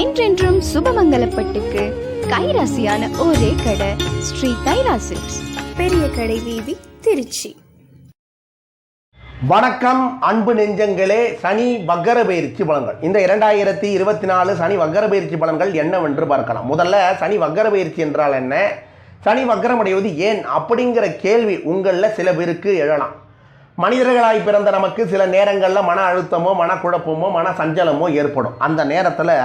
என்றென்றும் சுபமங்கலப்பட்டுக்கு கைராசியான ஒரே கடை ஸ்ரீ கைராசிக்ஸ் பெரிய கடை வீதி திருச்சி. வணக்கம் அன்பு நெஞ்சங்களே சனி வக்கர பயிற்சி பலன்கள். இந்த இரண்டாயிரத்தி இருபத்தி நாலு சனி வக்கர பயிற்சி பலன்கள் என்னவென்று பார்க்கலாம். முதல்ல சனி வக்கர பயிற்சி என்றால் என்ன? சனி வக்கரம் அடைவது ஏன்? அப்படிங்கிற கேள்வி உங்களில் சில பேருக்கு எழலாம். மனிதர்களாய் பிறந்த நமக்கு சில நேரங்களில் மன அழுத்தமோ மனக்குழப்பமோ மன சஞ்சலமோ ஏற்படும். அந்த நேரத்தில்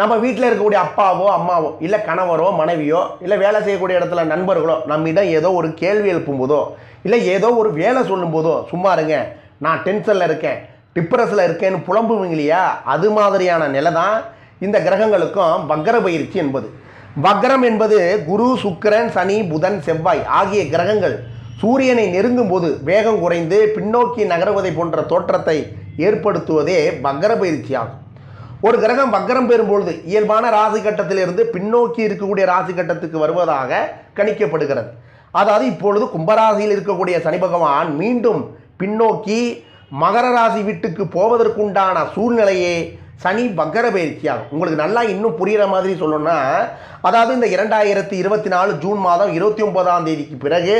நம்ம வீட்டில் இருக்கக்கூடிய அப்பாவோ அம்மாவோ இல்லை கணவரோ மனைவியோ இல்லை வேலை செய்யக்கூடிய இடத்துல நண்பர்களோ நம்மிடம் ஏதோ ஒரு கேள்வி எழுப்பும் போதோ இல்லை ஏதோ ஒரு வேலை சொல்லும் போதோ சும்மா இருங்க நான் டென்ஷனில் இருக்கேன் டிப்ரெஸில் இருக்கேன்னு புலம்புவீங்க இல்லையா? அது மாதிரியான நிலை தான் இந்த கிரகங்களுக்கும் வக்கர பயிற்சி என்பது. வக்கரம் என்பது குரு சுக்கிரன் சனி புதன் செவ்வாய் ஆகிய கிரகங்கள் சூரியனை நெருங்கும் போது வேகம் குறைந்து பின்னோக்கி நகருவதை போன்ற தோற்றத்தை ஏற்படுத்துவதே வக்கர பயிற்சியாகும். ஒரு கிரகம் வக்கரம் பெறும்பொழுது இயல்பான ராசி கட்டத்திலிருந்து பின்னோக்கி இருக்கக்கூடிய ராசி கட்டத்துக்கு வருவதாக கணிக்கப்படுகிறது. அதாவது இப்பொழுது கும்பராசியில் இருக்கக்கூடிய சனி பகவான் மீண்டும் பின்னோக்கி மகர ராசி வீட்டுக்கு போவதற்குண்டான சூழ்நிலையே சனி வக்கர பயிற்சியாகும். உங்களுக்கு நல்லா இன்னும் புரிகிற மாதிரி சொல்லணும்னா அதாவது இந்த இரண்டாயிரத்தி இருபத்தி நாலு ஜூன் மாதம் இருபத்தி ஒன்பதாம் தேதிக்கு பிறகு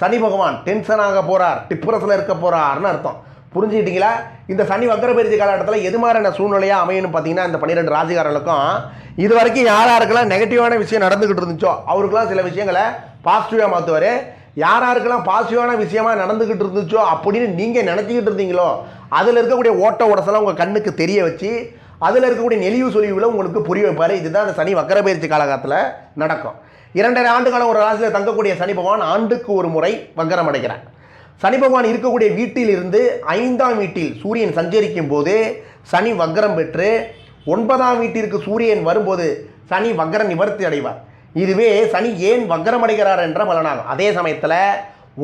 சனி பகவான் டென்ஷனாக போகிறார் டிப்ரெஷனில் இருக்க போகிறார்னு அர்த்தம். புரிஞ்சுக்கிட்டீங்களா? இந்த சனி வக்கர பயிற்சி காலகட்டத்தில் எது மாதிரியான சூழ்நிலையாக அமையணும் பார்த்தீங்கன்னா இந்த பன்னிரெண்டு ராசிகாரர்களுக்கும் இது வரைக்கும் யார் யாருக்கெல்லாம் நெகட்டிவான விஷயம் நடந்துக்கிட்டு இருந்துச்சோ அவருக்கெல்லாம் சில விஷயங்களை பாசிட்டிவாக மாற்றுவார் யார் யாருக்கெல்லாம் பாசிட்டிவான விஷயமாக நடந்துக்கிட்டு இருந்துச்சோ அப்படின்னு நீங்கள் நினச்சிக்கிட்டு இருந்தீங்களோ அதில் இருக்கக்கூடிய ஓட்ட உடசெல்லாம் உங்கள் கண்ணுக்கு தெரிய வச்சு அதில் இருக்கக்கூடிய நெளிவு சொலிவுகளை உங்களுக்கு புரிய வைப்பார். இதுதான் அந்த சனி வக்கர பயிற்சி காலகட்டத்தில் நடக்கும். இரண்டரை ஆண்டு காலம் ஒரு ராசியில் தங்கக்கூடிய சனி பகவான் ஆண்டுக்கு ஒரு முறை வக்கரம் அடைக்கிறார் சனி பகவான் இருக்கக்கூடிய வீட்டிலிருந்து ஐந்தாம் வீட்டில் சூரியன் சஞ்சரிக்கும் போது சனி வக்கரம் பெற்று ஒன்பதாம் வீட்டிற்கு சூரியன் வரும்போது சனி வக்கர நிவர்த்தி அடைவார். இதுவே சனி ஏன் வக்கரம் அடைகிறார் என்ற பலனாகும். அதே சமயத்தில்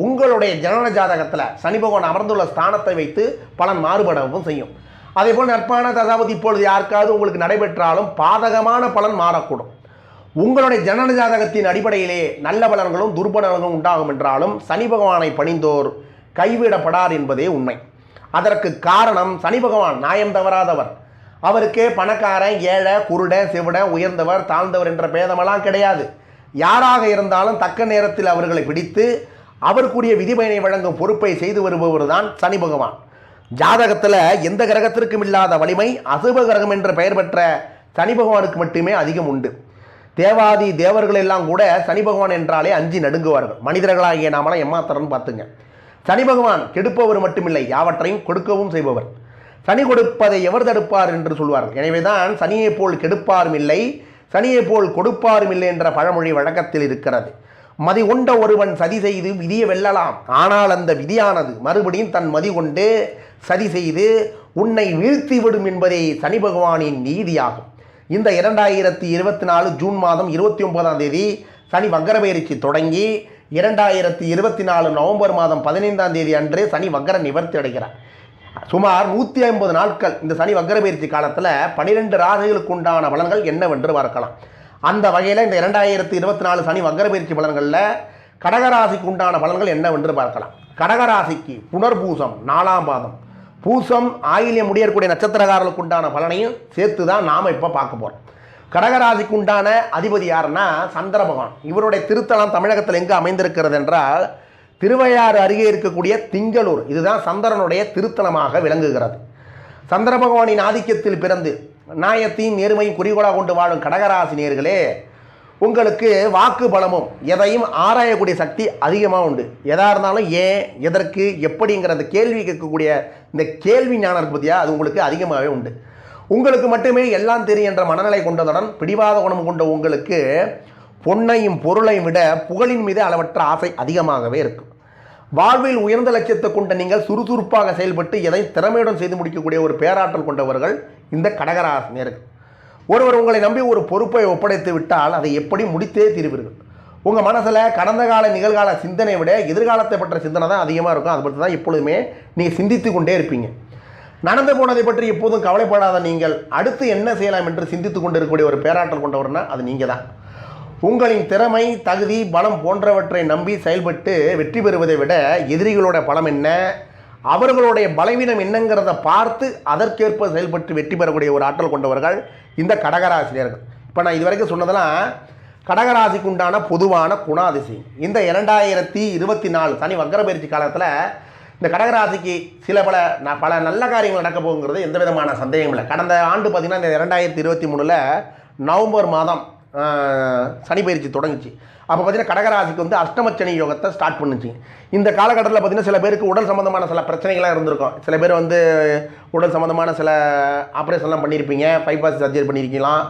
உங்களுடைய ஜனன ஜாதகத்தில் சனி பகவான் அமர்ந்துள்ள ஸ்தானத்தை வைத்து பலன் மாறுபடவும் செய்யும். அதே போல் நட்பான தசாபதி இப்பொழுது யாருக்காவது உங்களுக்கு நடைபெற்றாலும் பாதகமான பலன் மாறக்கூடும். உங்களுடைய ஜனன ஜாதகத்தின் அடிப்படையிலே நல்ல பலன்களும் துர்பலன்களும் உண்டாகும் என்றாலும் சனி பகவானை பணிந்தோர் கைவிடப்படார் என்பதே உண்மை. அதற்கு காரணம் சனி பகவான் நியாயம் தவறாதவர். அவருக்கு பணக்காரன் ஏழை குருடன் சிவிடன் உயர்ந்தவர் தாழ்ந்தவர் என்ற பேதமெல்லாம் கிடையாது. யாராக இருந்தாலும் தக்க நேரத்தில் அவர்களை பிடித்து அவருக்குரிய விதிபயனை வழங்கும் பொறுப்பை செய்து வருபவர் தான் சனி பகவான். ஜாதகத்தில் எந்த கிரகத்திற்கும் இல்லாத வலிமை அசுப கிரகம் என்ற பெயர் பெற்ற சனி பகவானுக்கு மட்டுமே அதிகம் உண்டு. தேவாதி தேவர்கள் எல்லாம் கூட சனி பகவான் என்றாலே அஞ்சி நடுங்குவார்கள். மனிதர்களாகிய நாமெல்லாம் எம்மாத்திரம்னு பார்த்துங்க. சனி பகவான் கெடுப்பவர் மட்டுமில்லை யாவற்றையும் கொடுக்கவும் செய்பவர். சனி கொடுப்பதை எவர் தடுப்பார் என்று சொல்வார்கள். எனவே தான் சனியைப் போல் கெடுப்பாரும் இல்லை சனியைப் போல் கொடுப்பாரும் இல்லை என்ற பழமொழி வழக்கத்தில் இருக்கிறது. மதி கொண்ட ஒருவன் சதி செய்து விதியை வெல்லலாம். ஆனால் அந்த விதியானது மறுபடியும் தன் மதி கொண்டு சதி செய்து உன்னை வீழ்த்தி விடும் என்பதே சனி பகவானின் நீதியாகும். இந்த இரண்டாயிரத்தி இருபத்தி நாலு ஜூன் மாதம் இருபத்தி ஒன்பதாம் தேதி சனி வக்கரபயிற்சி தொடங்கி இரண்டாயிரத்தி இருபத்தி நாலு நவம்பர் மாதம் பதினைந்தாம் தேதி அன்று சனி வக்கர நிவர்த்தி அடைகிறார். சுமார் நூற்றி ஐம்பது நாட்கள் இந்த சனி வக்கரபயிற்சி காலத்தில் பனிரெண்டு ராசிகளுக்கு உண்டான பலன்கள் என்னவென்று பார்க்கலாம். அந்த வகையில் இந்த இரண்டாயிரத்தி இருபத்தி நாலு சனி வக்கரபயிற்சி பலன்களில் கடகராசிக்கு உண்டான பலன்கள் என்னவென்று பார்க்கலாம். கடகராசிக்கு புனர்பூசம் நாலாம் பாதம். பூசம் ஆயிலியம் முடியக்கூடிய நட்சத்திரக்காரர்களுக்கு உண்டான பலனையும் சேர்த்து தான் நாம் இப்போ பார்க்க போகிறோம் கடகராசிக்கு உண்டான அதிபதி யாருன்னா சந்திர பகவான். இவருடைய திருத்தலம் தமிழகத்தில் எங்கே அமைந்திருக்கிறது என்றால் திருவையாறு அருகே இருக்கக்கூடிய திங்களூர். இதுதான் சந்திரனுடைய திருத்தலமாக விளங்குகிறது. சந்திர பகவானின் ஆதிக்கத்தில் பிறந்து நாயத்தையும் நேர்மையும் குறிகோளாக கொண்டு வாழும் கடகராசி நேர்களே உங்களுக்கு வாக்கு பலமும் எதையும் ஆராயக்கூடிய சக்தி அதிகமாக உண்டு. எதாக இருந்தாலும் ஏன் எதற்கு எப்படிங்கிற அந்த கேள்வி கேட்கக்கூடிய இந்த கேள்வி ஞானம் இருக்கு பார்த்தியா அது உங்களுக்கு அதிகமாகவே உண்டு. உங்களுக்கு மட்டுமே எல்லாம் தெரியும் என்ற மனநிலை கொண்டதுடன் பிடிவாத குணம் கொண்ட உங்களுக்கு பொன்னையும் பொருளையும் விட புகழின் மீது அளவற்ற ஆசை அதிகமாகவே இருக்கும் வாழ்வில் உயர்ந்த லட்சியத்தை கொண்ட நீங்கள் சுறுசுறுப்பாக செயல்பட்டு எதை திறமையுடன் செய்து முடிக்கக்கூடிய ஒரு பேராற்றல் கொண்டவர்கள் இந்த கடகராசினியர்கள் ஒருவர் உங்களை நம்பி ஒரு பொறுப்பை ஒப்படைத்து விட்டால் அதை எப்படி முடித்தே தீர்வீர்கள்? உங்கள் மனசில் கடந்த கால நிகழ்கால சிந்தனை விட எதிர்காலத்தை பற்ற சிந்தனை தான் அதிகமாக இருக்கும். அதை பற்றி தான் எப்பொழுதுமே நீங்கள் சிந்தித்து கொண்டே இருப்பீங்க. நடந்து போனதை பற்றி எப்போதும் கவலைப்படாத நீங்கள் அடுத்து என்ன செய்யலாம் என்று சிந்தித்து கொண்டு இருக்கக்கூடிய ஒரு பேராற்றல் கொண்டவர்னா அது நீங்கள் தான் உங்களின் திறமை தகுதி பலம் போன்றவற்றை நம்பி செயல்பட்டு வெற்றி பெறுவதை விட எதிரிகளோட பலம் என்ன? அவர்களுடைய பலவீனம் என்னங்கிறத பார்த்து அதற்கேற்ப செயல்பட்டு வெற்றி பெறக்கூடிய ஒரு ஆற்றல் கொண்டவர்கள் இந்த கடகராசினியர்கள். இப்போ நான் இதுவரைக்கும் சொன்னதெல்லாம் கடகராசிக்கு உண்டான பொதுவான குணாதிசயம். இந்த இரண்டாயிரத்தி இருபத்தி நாலு சனி வக்கரபயிற்சி காலத்தில் இந்த கடகராசிக்கு சில பல நான் பல நல்ல காரியங்கள் நடக்க போகுங்கிறது எந்த விதமான சந்தேகம் இல்லை. கடந்த ஆண்டு பார்த்திங்கன்னா இந்த இரண்டாயிரத்தி இருபத்தி மூணில் நவம்பர் மாதம் சனி பயிற்சி தொடங்குச்சு. அப்போ பார்த்தீங்கன்னா கடகராசிக்கு வந்து அஷ்டமச்சனி யோகத்தை ஸ்டார்ட் பண்ணுச்சு. இந்த காலகட்டத்தில் பார்த்தீங்கன்னா சில பேருக்கு உடல் சம்மந்தமான சில பிரச்சனைகள்லாம் இருந்திருக்கும். சில பேர் வந்து உடல் சம்மந்தமான சில ஆப்ரேஷன்லாம் பண்ணியிருப்பீங்க பைபாஸ் சர்ஜரி பண்ணியிருக்கலாம்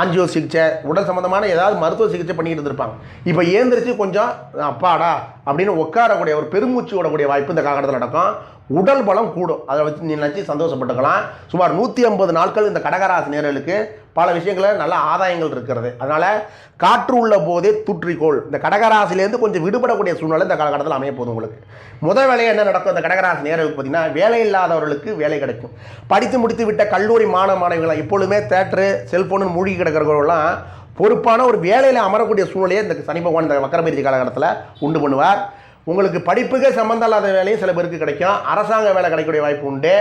ஆஞ்சியோ சிகிச்சை உடல் சம்மந்தமான ஏதாவது மருத்துவ சிகிச்சை பண்ணிட்டு இருந்திருப்பாங்க. இப்போ ஏந்திரிச்சு கொஞ்சம் அப்பாடா அப்படின்னு உட்காரக்கூடிய ஒரு பெருமூச்சு விடக்கூடிய வாய்ப்பு இந்த காலகட்டத்தில் நடக்கும். உடல் பலம் கூடும். அதை வச்சு நீ நினச்சி சந்தோஷப்பட்டுக்கலாம். சுமார் நூற்றி ஐம்பது நாட்கள் இந்த கடகராசி நேரலுக்கு பல விஷயங்களில் நல்ல ஆதாயங்கள் இருக்கிறது. அதனால் காற்று உள்ள போதே தூற்றிக்கோள். இந்த கடகராசிலேருந்து கொஞ்சம் விடுபடக்கூடிய சூழ்நிலை இந்த காலகட்டத்தில் அமைய போதும் உங்களுக்கு. முதல் வேலையை என்ன நடக்கும்? இந்த கடகராசி நேரலுக்கு பார்த்தீங்கன்னா வேலை இல்லாதவர்களுக்கு வேலை கிடைக்கும். படித்து முடித்து விட்ட கல்லூரி மாணவ மாணவிகளை எப்பொழுதுமே தேட்டரு செல்ஃபோனு மூழ்கி கிடக்கிறவர்கள்லாம் பொறுப்பான ஒரு வேலையில் அமரக்கூடிய சூழ்நிலையை இந்த சனி பகவான் இந்த வக்கரபயிற்சி காலகட்டத்தில் உண்டு பண்ணுவார். உங்களுக்கு படிப்புக்கே சம்மந்தம் இல்லாத வேலையும் சில பேருக்கு கிடைக்கும். அரசாங்க வேலை கிடைக்கக்கூடிய வாய்ப்பு உண்டு.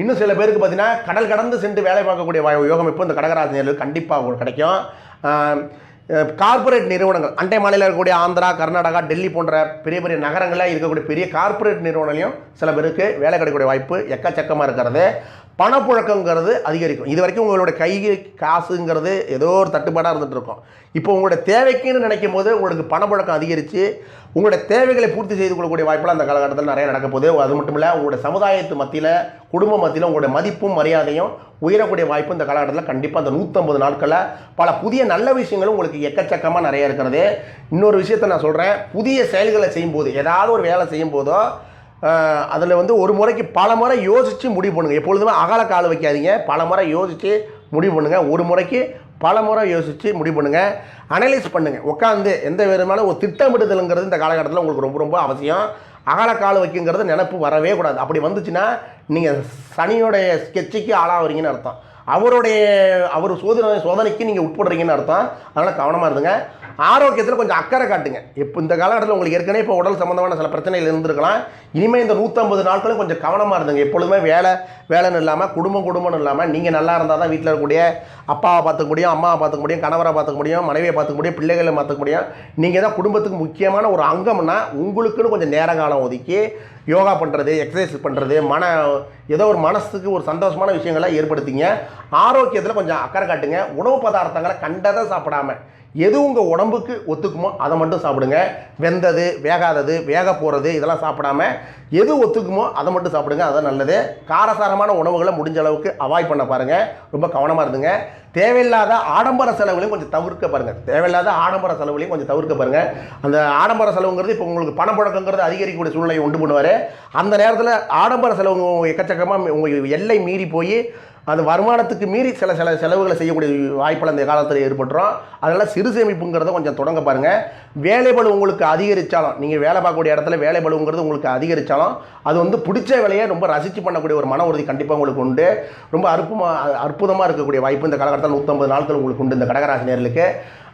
இன்னும் சில பேருக்கு பார்த்தீங்கன்னா கடல் கடந்து சென்று வேலை பார்க்கக்கூடிய வாய் யோகம் இப்போ இந்த கடகராசினியர்களுக்கு கண்டிப்பாக உங்களுக்கு கிடைக்கும். கார்ப்பரேட் நிறுவனங்கள் அண்டை மாநிலம் இருக்கக்கூடிய ஆந்திரா கர்நாடகா டெல்லி போன்ற பெரிய பெரிய நகரங்களில் இருக்கக்கூடிய பெரிய கார்ப்பரேட் நிறுவனங்களையும் சில பேருக்கு வேலை கிடைக்கக்கூடிய வாய்ப்பு எக்கச்சக்கமாக இருக்கிறது. பணப்புழக்கங்கிறது அதிகரிக்கும். இது வரைக்கும் உங்களோட கை காசுங்கிறது ஏதோ ஒரு தட்டுப்பாடாக இருந்துட்டு இருக்கும். இப்போ உங்களோட தேவைக்குன்னு நினைக்கும் போது உங்களுக்கு பணப்புழக்கம் அதிகரித்து உங்களோட தேவைகளை பூர்த்தி செய்து கொள்ளக்கூடிய வாய்ப்பெல்லாம் அந்த காலகட்டத்தில் நிறைய நடக்க போகுது. அது மட்டும் இல்லை உங்களோட சமுதாயத்து மத்தியில் குடும்ப மத்தியில் உங்களோட மதிப்பும் மரியாதையும் உயரக்கூடிய வாய்ப்பு இந்த காலகட்டத்தில் கண்டிப்பாக அந்த நூற்றம்பது நாட்களில் பல புதிய நல்ல விஷயங்களும் உங்களுக்கு எக்கச்சக்கமாக நிறைய இருக்கிறது. இன்னொரு விஷயத்தை நான் சொல்கிறேன் புதிய செயல்களை செய்யும்போது ஏதாவது ஒரு வேலை செய்யும் போதோ அதில் வந்து ஒரு முறைக்கு பல முறை யோசித்து முடிவு பண்ணுங்கள் எப்பொழுதுமே அகல கால் வைக்காதீங்க. பல முறை யோசித்து முடிவு பண்ணுங்கள் ஒரு முறைக்கு பல முறை யோசித்து முடிவு பண்ணுங்கள் அனலைஸ் பண்ணுங்கள் உட்காந்து எந்த விதமான ஒரு திட்டமிடுதலுங்கிறது இந்த காலகட்டத்தில் உங்களுக்கு ரொம்ப ரொம்ப அவசியம். அகல கால் வைக்குங்கிறது நினப்பு வரவே கூடாது. அப்படி வந்துச்சுன்னா நீங்கள் சனியோடைய ஸ்கெட்சுக்கு ஆளாகிறீங்கன்னு அர்த்தம். அவருடைய அவர் சோதனை சோதனைக்கு நீங்கள் உட்படுறீங்கன்னு அர்த்தம். அதனால் கவனமாக இருந்துங்க. ஆரோக்கியத்தில் கொஞ்சம் அக்கறை காட்டுங்க. இப்போ இந்த காலகட்டத்தில் உங்களுக்கு ஏற்கனவே இப்போ உடல் சம்மந்தமான சில பிரச்சனைகள் இருந்திருக்கலாம். இனிமேல் இந்த நூற்றம்பது நாட்களும் கொஞ்சம் கவனமாக இருந்துங்க. எப்பொழுதுமே வேலை வேலைன்னு இல்லாமல் குடும்பம் குடும்பம்னு இல்லாமல் நீங்கள் நல்லா இருந்தால் தான் வீட்டில் இருக்கக்கூடிய அப்பாவை பார்த்துக்க முடியும் அம்மாவை பார்த்துக்க முடியும் கணவரை பார்த்துக்க முடியும் மனைவியை பார்த்துக்க முடியும் பிள்ளைகளை பார்த்துக்க முடியும். நீங்கள் தான் குடும்பத்துக்கு முக்கியமான ஒரு அங்கம்னா உங்களுக்குன்னு கொஞ்சம் நேர காலம் ஒதுக்கி யோகா பண்ணுறது எக்ஸசைஸ் பண்ணுறது மன ஏதோ ஒரு மனசுக்கு ஒரு சந்தோஷமான விஷயங்களை ஏற்படுத்திங்க. ஆரோக்கியத்தில் கொஞ்சம் அக்கறை காட்டுங்க. உணவு பதார்த்தங்களை கண்டதை சாப்பிடாம எது உங்கள் உடம்புக்கு ஒத்துக்குமோ அதை மட்டும் சாப்பிடுங்க. வெந்தது வேகாதது வேக போகிறது இதெல்லாம் சாப்பிடாம எது ஒத்துக்குமோ அதை மட்டும் சாப்பிடுங்க. அதான் நல்லது. காரசாரமான உணவுகளை முடிஞ்ச அளவுக்கு அவாய்ட் பண்ண பாருங்கள் ரொம்ப கவனமாக இருந்துங்க. தேவையில்லாத ஆடம்பர செலவுகளையும் கொஞ்சம் தவிர்க்க பாருங்கள் தேவையில்லாத ஆடம்பர செலவுகளையும் கொஞ்சம் தவிர்க்க பாருங்கள் அந்த ஆடம்பர செலவுங்கிறது இப்போ உங்களுக்கு பணப்புழக்கங்கிறது அதிகரிக்கக்கூடிய சூழ்நிலையை உண்டு பண்ணுவார். அந்த நேரத்தில் ஆடம்பர செலவு எக்கச்சக்கமாக உங்கள் எல்லை மீறி போய் அது வருமானத்துக்கு மீறி சில சில செலவுகளை செய்யக்கூடிய வாய்ப்புகள் இந்த காலத்தில் ஏற்பட்டுரும். அதனால் சிறு சேமிப்புங்கிறத கொஞ்சம் தொடங்க பாருங்கள் வேலைபளு உங்களுக்கு அதிகரித்தாலும் நீங்கள் வேலை பார்க்கக்கூடிய இடத்துல வேலைபளுங்கிறது உங்களுக்கு அதிகரித்தாலும் அது வந்து பிடிச்ச வேலையை ரொம்ப ரசித்து பண்ணக்கூடிய ஒரு மன உறுதி கண்டிப்பாக உங்களுக்கு உண்டு. ரொம்ப அற்புதமாக அற்புதமாக இருக்கக்கூடிய வாய்ப்பு இந்த காலகட்டத்தில் நூற்றம்பது நாட்கள் உங்களுக்கு உண்டு இந்த கடகராசி நேர்களுக்கு.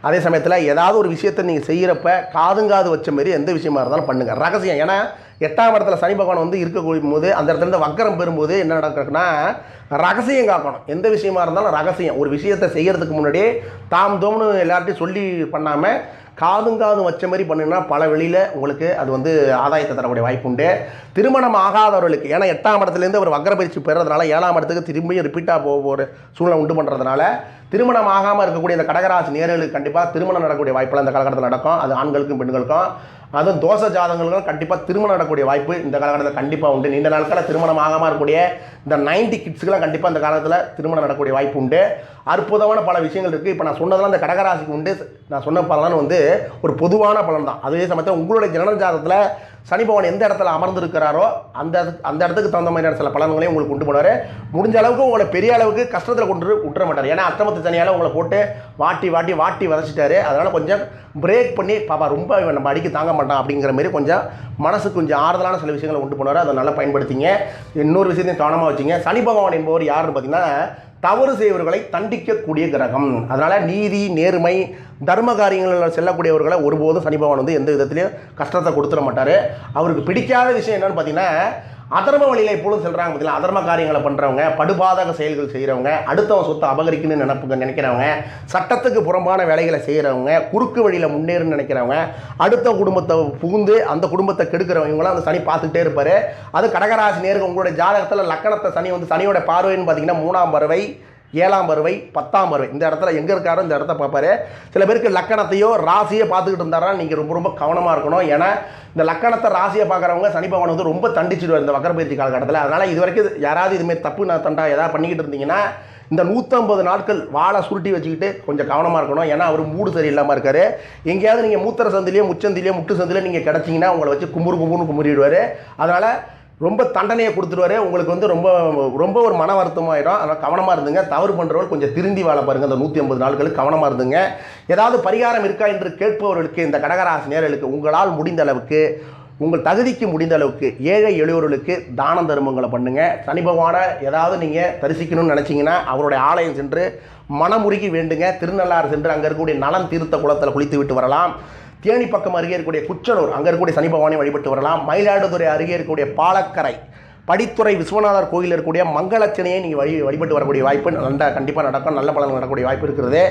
அதே சமயத்தில் ஏதாவது ஒரு விஷயத்தை நீங்கள் செய்கிறப்ப காதுங்காது வச்ச மாரி எந்த விஷயமா இருந்தாலும் பண்ணுங்கள் ரகசியம். ஏன்னா எட்டாம் இடத்துல சனி பகவான் வந்து இருக்கக்கூடிய போது அந்த இடத்துல இருந்து வக்கரம் பெறும்போது என்ன நடக்குதுன்னா ரகசியம் காக்கணும். எந்த விஷயமா இருந்தாலும் ரகசியம். ஒரு விஷயத்தை செய்கிறதுக்கு முன்னாடி தாம் தோம்னு எல்லார்ட்டையும் சொல்லி பண்ணாமல் காதும் காதும் வச்ச மாதிரி பண்ணுன்னா பல வெளியில் உங்களுக்கு அது வந்து ஆதாயத்தை தரக்கூடிய வாய்ப்பு உண்டு. திருமணம் ஆகாதவர்களுக்கு ஏன்னா எட்டாம் இடத்துலேருந்து ஒரு வக்கர பயிற்சி பெறதுனால ஏழாம் இடத்துக்கு திரும்பியும் ரிப்பீட்டாக போக ஒரு சூழ்நிலை உண்டு பண்ணுறதுனால திருமணம் ஆகாமல் இருக்கக்கூடிய இந்த கடகராசி நேர்களுக்கு கண்டிப்பாக திருமணம் நடக்கக்கூடிய வாய்ப்பெல்லாம் இந்த காலகட்டத்தில் நடக்கும். அது ஆண்களுக்கும் பெண்களுக்கும். அதுவும் தோசை ஜாதகங்களுக்கும் கண்டிப்பாக திருமணம் நடக்கக்கூடிய வாய்ப்பு இந்த காலகட்டத்தில் கண்டிப்பாக உண்டு. நீண்ட நாட்களில் திருமணம் ஆகாமல் இருக்கக்கூடிய இந்த நைன்டி கிட்ஸுக்கெல்லாம் கண்டிப்பாக இந்த காலத்தில் திருமணம் நடக்கக்கூடிய வாய்ப்பு உண்டு. அற்புதமான பல விஷயங்கள் இருக்குது இப்போ நான் சொன்னதெல்லாம் இந்த கடகராசிக்கு உண்டு. நான் சொன்ன பலன் வந்து ஒரு பொதுவான பலன் தான் அதே சமயத்தில் உங்களுடைய ஜனன ஜாதகத்தில் சனி பகவான் எந்த இடத்துல அமர்ந்திருக்கிறாரோ அந்த அந்த இடத்துக்கு தகுந்த மாதிரியான சில பலன்களையும் உங்களுக்கு கொண்டு போனார். முடிஞ்ச அளவுக்கு உங்களை பெரிய அளவுக்கு கஷ்டத்தில் கொண்டு விட்டுற மாட்டார். ஏன்னா அஷ்டமத்து சனியால் உங்களை போட்டு வாட்டி வாட்டி வாட்டி வதச்சிட்டாரு. அதனால் கொஞ்சம் பிரேக் பண்ணி பாப்பா ரொம்ப இவன் நம்ம அடிக்க தாங்க மாட்டான் அப்படிங்கிற மாதிரி கொஞ்சம் மனசு கொஞ்சம் ஆறுதலான சில விஷயங்களை கொண்டு போனார். அதை நல்லா பயன்படுத்திங்க. இன்னொரு விஷயத்தையும் கவனமாக வச்சுங்க. சனி பகவான் என்பவர் யாருன்னு பார்த்தீங்கன்னா தவறு செய்வர்களை தண்டிக்கக்கூடிய கிரகம். அதனால் நீதி நேர்மை தர்ம காரியங்களில் செல்லக்கூடியவர்களை ஒருபோதும் சனி பகவான் வந்து எந்த விதத்துலையும் கஷ்டத்தை கொடுத்துட மாட்டார். அவருக்கு பிடிக்காத விஷயம் என்னென்னு பார்த்தீங்கன்னா அதர்ம வழியில் எப்பொழுதும் செல்கிறாங்க பார்த்தீங்களா அதர்ம காரியங்களை பண்ணுறவங்க படுபாதக செயல்கள் செய்கிறவங்க அடுத்தவன் சொத்தை அபகரிக்கணும்னு நினைப்பு நினைக்கிறவங்க சட்டத்துக்கு புறம்பான வேலைகளை செய்கிறவங்க குறுக்கு வழியில் முன்னேறுன்னு நினைக்கிறவங்க அடுத்த குடும்பத்தை புகுந்து அந்த குடும்பத்தை கெடுக்கிறவங்க இவங்களாம் அந்த சனி பார்த்துக்கிட்டே இருப்பார். அது கடகராசி நேருக்கு உங்களுடைய ஜாதகத்தில் லக்கணத்தை சனி வந்து சனியோட பார்வைன்னு பார்த்தீங்கன்னா மூணாம் பறவை ஏழாம் பருவை பத்தாம் பருவை. இந்த இடத்துல எங்கே இருக்காரோ இந்த இடத்த பார்ப்பாரு. சில பேருக்கு லக்கணத்தையோ ராசியை பார்த்துக்கிட்டு இருந்தாரா நீங்கள் ரொம்ப ரொம்ப கவனமாக இருக்கணும். ஏன்னா இந்த லக்கணத்தை ராசியை பார்க்குறவங்க சனி பகவான் வந்து ரொம்ப தண்டிச்சிடுவார் இந்த வக்கரப்பயிற்சி காலகட்டத்தில். அதனால் இது வரைக்கும் யாராவது இதுமாரி தப்பு நான் தண்டா ஏதாவது பண்ணிக்கிட்டு இருந்தீங்கன்னா இந்த நூற்றம்பது நாட்கள் வாழை சுருட்டி வச்சுக்கிட்டு கொஞ்சம் கவனமாக இருக்கணும். ஏன்னா அவர் மூடு சரியில்லாமல் இருக்கார். எங்கேயாவது நீங்கள் மூத்திர சந்திலையோ முச்சந்திலையோ முட்டு சந்திலையோ நீங்கள் கிடச்சிங்கன்னா உங்களை வச்சு கும்புறு கும்புன்னு குமுறிடுவார். அதனால் ரொம்ப தண்டனையை கொடுத்துருவாரு. உங்களுக்கு வந்து ரொம்ப ரொம்ப ஒரு மன வருத்தமாயிடும் அதனால் கவனமாக இருந்துங்க. தவறு பண்ணுறவர் கொஞ்சம் திருந்தி வாழ பாருங்க. அந்த நூற்றி ஐம்பது நாட்களுக்கு கவனமாக இருந்துங்க. ஏதாவது பரிகாரம் இருக்கா என்று கேட்பவர்களுக்கு இந்த கடகராசி நேரலுக்கு உங்களால் முடிந்த அளவுக்கு உங்கள் தகுதிக்கு முடிந்த அளவுக்கு ஏழை எழுவர்களுக்கு தான தர்மங்களை பண்ணுங்க. சனி பகவானை ஏதாவது நீங்கள் தரிசிக்கணும்னு நினச்சிங்கன்னா அவருடைய ஆலயம் சென்று மனமுருகி வேண்டுங்க. திருநள்ளாறு சென்று அங்கே இருக்கக்கூடிய நலன் தீர்த்த குளத்தில் குளித்து விட்டு வரலாம். தேனி பக்கம் அருகே இருக்கக்கூடிய குச்சனூர் அங்கே இருக்கக்கூடிய சனி பகவானை வழிபட்டு வரலாம். மயிலாடுதுறை அருகே இருக்கக்கூடிய பாலக்கரை படித்துறை விஸ்வநாதர் கோயில் இருக்கக்கூடிய மங்களச்சனையை நீங்கள் வழி வழிபட்டு வரக்கூடிய வாய்ப்பு நல்லா கண்டிப்பாக நடக்கும். நல்ல பலன் நடக்கக்கூடிய வாய்ப்பு இருக்கிறது.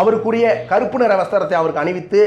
அவருக்குரிய கருப்பு நிற வஸ்திரத்தை அவருக்கு அணிவித்து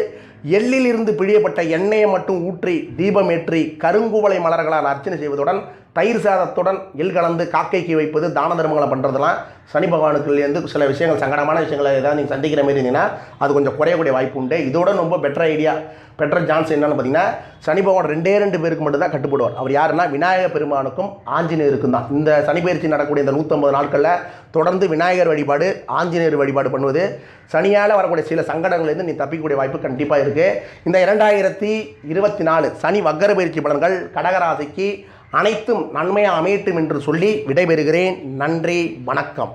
எள்ளிலிருந்து பிழியப்பட்ட எண்ணெயை மட்டும் ஊற்றி தீபமேற்றி கருங்குவளை மலர்களால் அர்ச்சனை செய்வதுடன் தயிர் சாதத்துடன் எள் கலந்து காக்கைக்கு வைப்பது தான தர்மங்களை பண்ணுறதுலாம் சனி பகவானுக்குள்ளேருந்து சில விஷயங்கள் சங்கடமான விஷயங்களை ஏதாவது நீங்கள் சந்திக்கிற மாதிரி இருந்தீங்கன்னா அது கொஞ்சம் குறையக்கூடிய வாய்ப்பு உண்டு. இதோட ரொம்ப பெட்டர் ஐடியா பெட்டர் சான்ஸ் என்னென்னு பார்த்தீங்கன்னா சனி பகவான் ரெண்டே ரெண்டு பேருக்கு மட்டும் தான் கட்டுப்படுவார். அவர் யாருன்னா விநாயகர் பெருமானுக்கும் ஆஞ்சநேயருக்கும் தான். இந்த சனி பயிற்சி நடக்கக்கூடிய இந்த நூற்றம்பது நாட்களில் தொடர்ந்து விநாயகர் வழிபாடு ஆஞ்சநேயர் வழிபாடு பண்ணுவது சனியால் வரக்கூடிய சில சங்கடங்கள்லேருந்து நீ தப்பிக்கக்கூடிய வாய்ப்பு கண்டிப்பாக இருக்குது இந்த இரண்டாயிரத்தி இருபத்தி நாலு சனி வக்கர பயிற்சி பலன்கள் கடகராசிக்கு அனைத்தும் நன்மையாக அமையட்டும் என்று சொல்லி விடைபெறுகிறேன். நன்றி வணக்கம்.